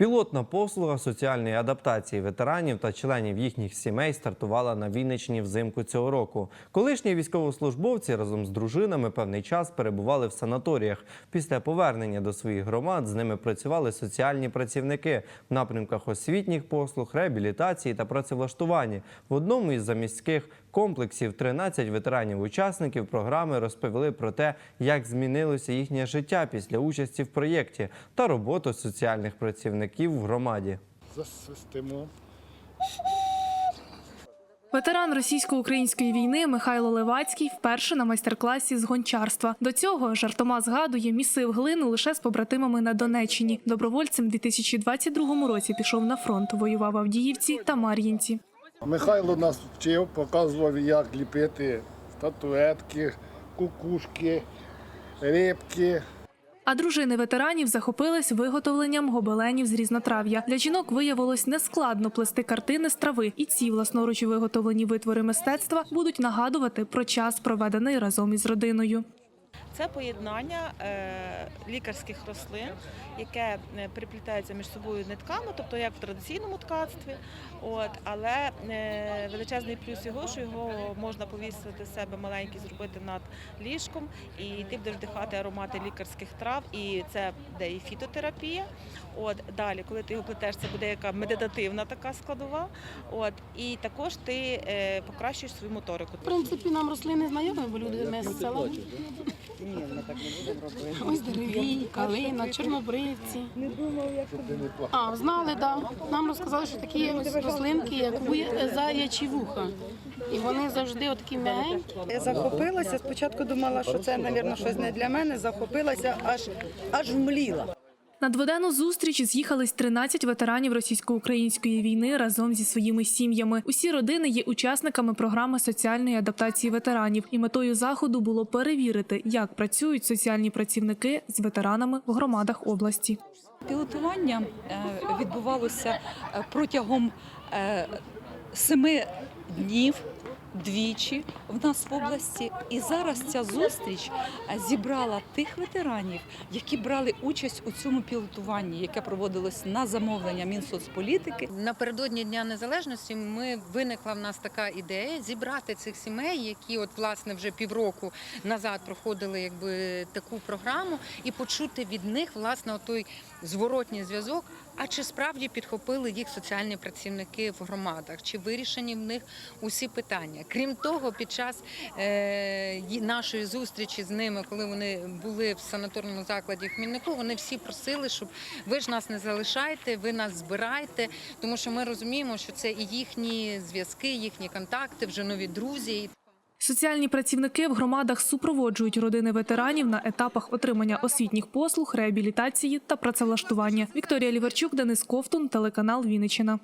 Пілотна послуга соціальної адаптації ветеранів та членів їхніх сімей стартувала на Вінниччині взимку цього року. Колишні військовослужбовці разом з дружинами певний час перебували в санаторіях. Після повернення до своїх громад з ними працювали соціальні працівники в напрямках освітніх послуг, реабілітації та працевлаштування. В одному із заміських комплексів 13 ветеранів-учасників програми розповіли про те, як змінилося їхнє життя після участі в проєкті та роботу соціальних працівників в громаді. засвистимо. Ветеран російсько-української війни Михайло Левацький вперше на майстер-класі з гончарства. До цього жартома згадує, місив глину лише з побратимами на Донеччині. Добровольцем у 2022 році пішов на фронт, воював в Авдіївці та Мар'їнці. Михайло нас вчив, показував, як ліпити статуетки, кукушки, рибки. А дружини ветеранів захопились виготовленням гобеленів з різнотрав'я. Для жінок виявилось нескладно плести картини з трави, і ці власноруч виготовлені витвори мистецтва будуть нагадувати про час, проведений разом із родиною. Це поєднання е, лікарських рослин, яке е, переплітається між собою нитками, тобто як в традиційному ткацтві. От, але е, величезний плюс його, що його можна повісити з себе маленький, зробити над ліжком, і ти будеш вдихати аромати лікарських трав, і це буде і фітотерапія. От далі, коли ти його плетеш, це буде яка медитативна така складова. От і також ти покращуєш свою моторику. В принципі, нам рослини знайомі, бо люди ми з села. Ось деревій, калина, чорнобривці. А, знали, так. Да. Нам розказали, що такі є ось рослинки, як вуя- заячі вуха. І вони завжди отакі м'які. Я захопилася. Спочатку думала, що це, мабуть, щось не для мене. Захопилася, аж аж вмліла. На дводенну зустріч з'їхались 13 ветеранів російсько-української війни разом зі своїми сім'ями. Усі родини є учасниками програми соціальної адаптації ветеранів. І метою заходу було перевірити, як працюють соціальні працівники з ветеранами в громадах області. Пілотування е, відбувалося е, протягом е, семи днів. Двічі в нас в області, і зараз ця зустріч е, зібрала тих ветеранів, які брали участь у цьому пілотуванні, яке проводилось на замовлення Мінсоцполітики. Напередодні Дня Незалежності ми виникла в нас така ідея зібрати цих сімей, які от власне вже півроку назад проходили якби таку програму, і почути від них власне той зворотній зв'язок. А чи справді підхопили їх соціальні працівники в громадах? Чи вирішені в них усі питання? Крім того, під час е, нашої зустрічі з ними, коли вони були в санаторному закладі в Хмільнику, вони всі просили, щоб ви ж нас не залишайте, ви нас збирайте, тому що ми розуміємо, що це і їхні зв'язки, їхні контакти, вже нові друзі. Соціальні працівники в громадах супроводжують родини ветеранів на етапах отримання освітніх послуг, реабілітації та працевлаштування. Вікторія Ліверчук, Денис Ковтун, телеканал Вінниччина.